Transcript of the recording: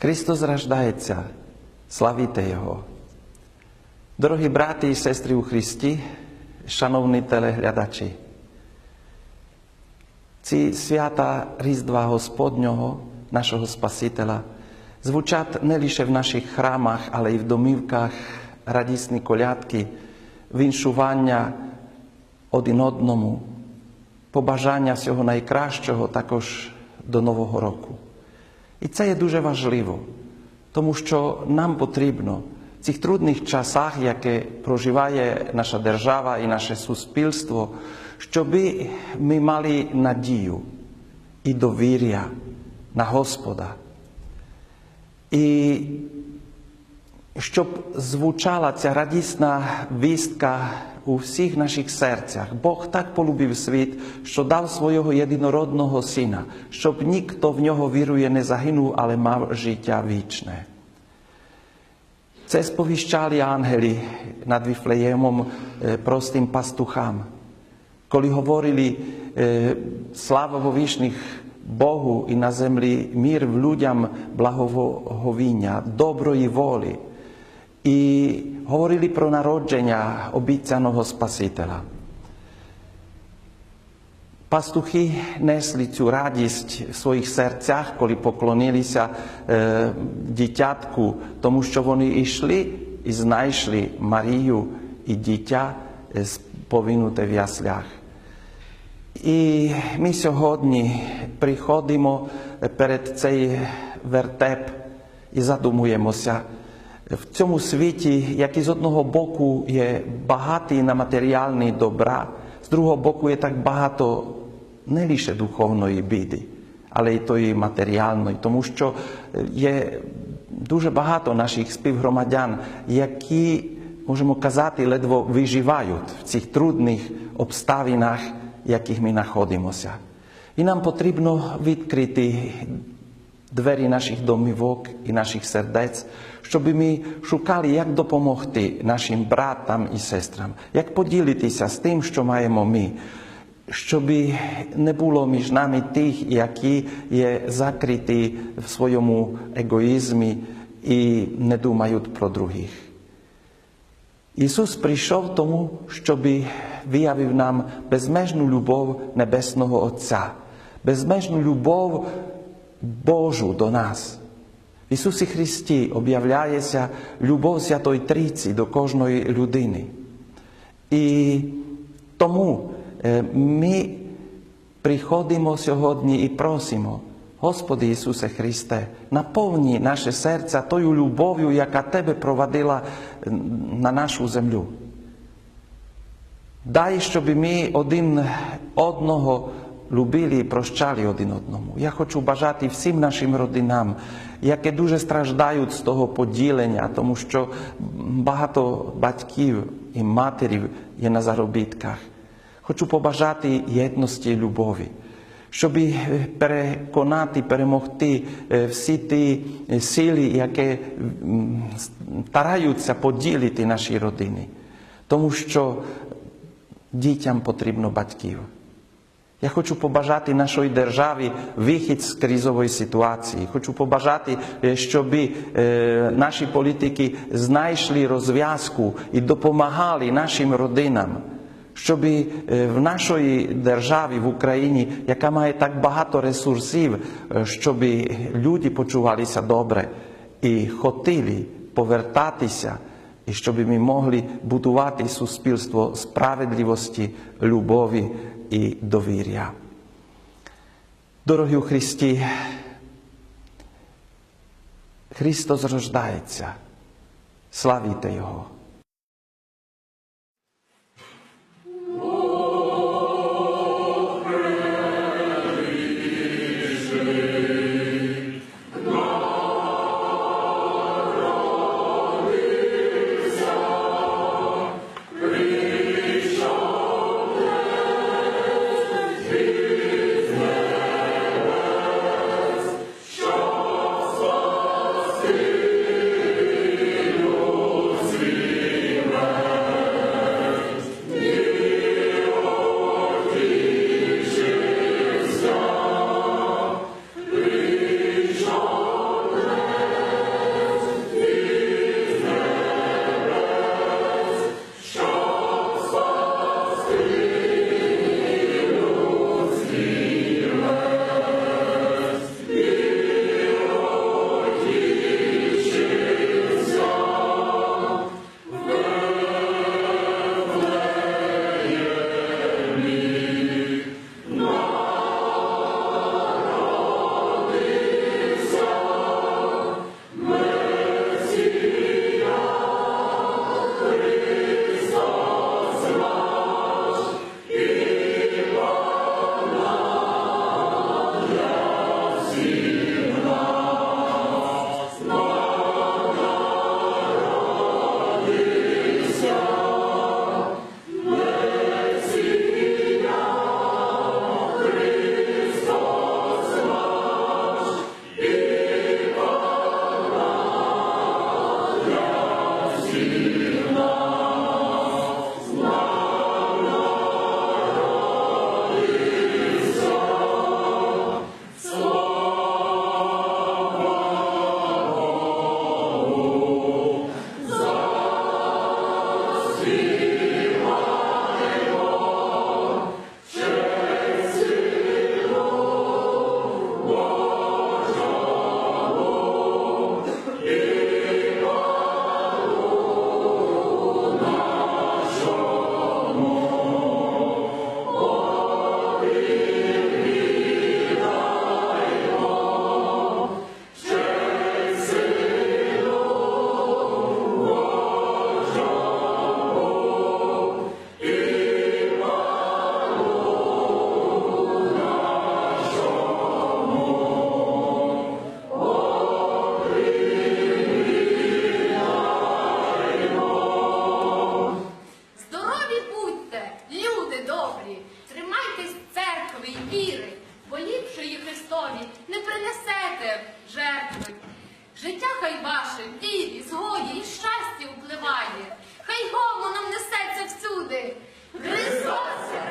Христос рождається, славіте Його. Дорогі брати і сестри у Христі, шановні телеглядачі, ці свята Різдва Господнього, нашого Спасителя, звучать не лише в наших храмах, але й в домівках, радісні колядки, віншування один одному, побажання всього найкращого також до Нового року. І це є дуже важливо, тому що нам потрібно в цих трудних часах, які проживає наша держава і наше суспільство, щоб ми мали надію і довір'я на Господа. І щоб звучала ця радісна вістка у всіх наших серцях. Бог так полюбив світ, що дав свого єдинородного сина, щоб ніхто в нього вірує не загинув, але мав життя вічне. Це сповіщали ангели над Віфлеємом простим пастухам, коли говорили слава вовішних Богу і на землі мір людям благоговіння, доброї волі. І говорили про народження обіцяного Спасителя. Пастухи несли цю радість в своїх серцях, коли поклонилися е, дитятку, тому що вони йшли і знайшли Марію і дитя повинуте в яслях. І ми сьогодні приходимо перед цей вертеп і задумуємося. В цьому світі, який з одного боку є багатий на матеріальні добра, з другого боку є так багато не лише духовної біди, але й тої матеріальної, тому що є дуже багато наших співгромадян, які, можемо казати, ледве виживають в цих трудних обставинах, в яких ми знаходимося. І нам потрібно відкрити двері наших домівок і наших сердець, щоб ми шукали, як допомогти нашим братам і сестрам, як поділитися з тим, що маємо ми, щоб не було між нами тих, які є закриті в своєму егоїзмі і не думають про других. Ісус прийшов тому, щоб виявив нам безмежну любов Небесного Отця, безмежну любов Божу до нас. В Ісусі Христі об'являється любов Святої Трійці до кожної людини. І тому ми приходимо сьогодні і просимо, Господи Ісусе Христе, наповні наше серце тою любов'ю, яка Тебе провадила на нашу землю. Дай, щоб ми один одного любили і прощали один одному. Я хочу бажати всім нашим родинам, які дуже страждають з того поділення, тому що багато батьків і матерів є на заробітках. Хочу побажати єдності і любові, щоб переконати, перемогти всі ті сили, які стараються поділити наші родини, тому що дітям потрібно батьків. Я хочу побажати нашій державі вихід з кризової ситуації. Хочу побажати, щоб наші політики знайшли розв'язку і допомагали нашим родинам, щоб в нашій державі, в Україні, яка має так багато ресурсів, щоб люди почувалися добре і хотіли повертатися, і щоб ми могли будувати суспільство справедливості, любові і довір'я. Дорогі у Христі, Христос рождається, славіте Його. любові не принесете жертви. Життя хай ваше, біль, згоді і щастя впливає, хай гому нам несеться всюди. Христос!